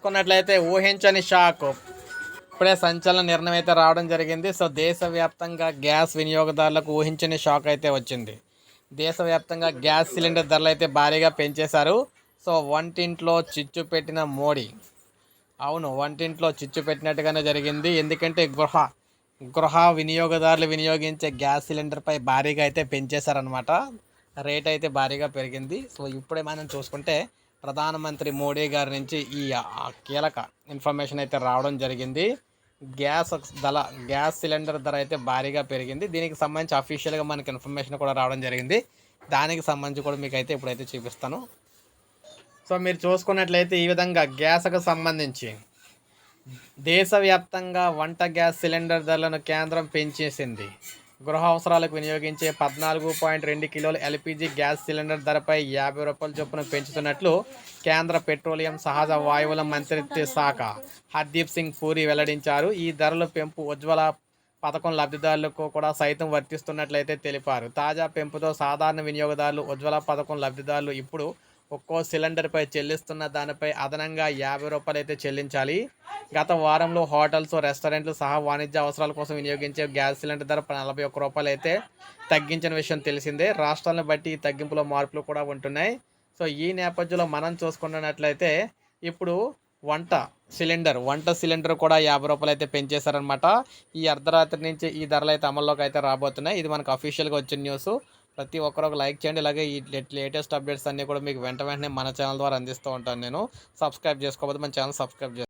చూసుకున్నట్లయితే ఊహించని షాక్. ఇప్పుడే సంచలన నిర్ణయం అయితే రావడం జరిగింది. సో దేశవ్యాప్తంగా గ్యాస్ వినియోగదారులకు ఊహించని షాక్ అయితే వచ్చింది. దేశవ్యాప్తంగా గ్యాస్ సిలిండర్ ధరలు అయితే భారీగా పెంచేశారు. సో వంటింట్లో చిచ్చు పెట్టిన మోడీ. అవును వంటింట్లో చిచ్చు పెట్టినట్టుగానే జరిగింది. ఎందుకంటే గృహ గృహ వినియోగదారులు వినియోగించే గ్యాస్ సిలిండర్పై భారీగా అయితే పెంచేశారనమాట రేట్ అయితే భారీగా పెరిగింది. సో ఇప్పుడే మనం చూసుకుంటే ప్రధానమంత్రి మోడీ గారి నుంచి ఈ కీలక ఇన్ఫర్మేషన్ అయితే రావడం జరిగింది. గ్యాస్ ధర గ్యాస్ సిలిండర్ ధర అయితే భారీగా పెరిగింది. దీనికి సంబంధించి అఫీషియల్గా మనకి ఇన్ఫర్మేషన్ కూడా రావడం జరిగింది. దానికి సంబంధించి కూడా మీకు అయితే ఇప్పుడైతే చూపిస్తాను. సో మీరు చూసుకున్నట్లయితే ఈ విధంగా గ్యాస్కు సంబంధించి దేశవ్యాప్తంగా వంట గ్యాస్ సిలిండర్ ధరలను కేంద్రం పెంచేసింది. గృహ అవసరాలకు వినియోగించే పద్నాలుగు పాయింట్ రెండు కిలోల ఎల్పిజి గ్యాస్ సిలిండర్ ధరపై యాభై రూపాయల చొప్పున పెంచుతున్నట్లు కేంద్ర పెట్రోలియం సహజ వాయువుల మంత్రిత్వ శాఖ హర్దీప్ సింగ్ పూరి వెల్లడించారు. ఈ ధరల పెంపు ఉజ్వల పథకం లబ్ధిదారులకు కూడా సైతం వర్తిస్తున్నట్లయితే తెలిపారు. తాజా పెంపుతో సాధారణ వినియోగదారులు ఉజ్వల పథకం లబ్ధిదారులు ఇప్పుడు ఒక్కో సిలిండర్పై చెల్లిస్తున్న దానిపై అదనంగా యాభై రూపాయలు అయితే చెల్లించాలి. గత వారంలో హోటల్స్ రెస్టారెంట్లు సహా వాణిజ్య అవసరాల కోసం వినియోగించే గ్యాస్ సిలిండర్ ధర నలభై ఒక్క రూపాయలు అయితే తగ్గించిన విషయం తెలిసిందే. రాష్ట్రాలను బట్టి ఈ తగ్గింపులో మార్పులు కూడా ఉంటున్నాయి. సో ఈ నేపథ్యంలో మనం చూసుకున్నట్లయితే ఇప్పుడు వంట సిలిండర్ వంట సిలిండర్ కూడా యాభై రూపాయలు అయితే పెంచేశారనమాట ఈ అర్ధరాత్రి నుంచి ఈ ధరలు అయితే అమల్లోకి అయితే రాబోతున్నాయి. ఇది మనకు అఫీషియల్గా వచ్చిన న్యూస్ ప్రతి ఒక్కరు ఒక లైక్ చేయండి. ఇలాగే ఈ లేటెస్ట్ అప్డేట్స్ అన్నీ కూడా మీకు వెంట వెంటనే మన ఛానల్ ద్వారా అందిస్తూ ఉంటాను నేను. సబ్స్క్రైబ్ చేసుకోకపోతే మన ఛానల్ సబ్స్క్రైబ్ చేసుకోండి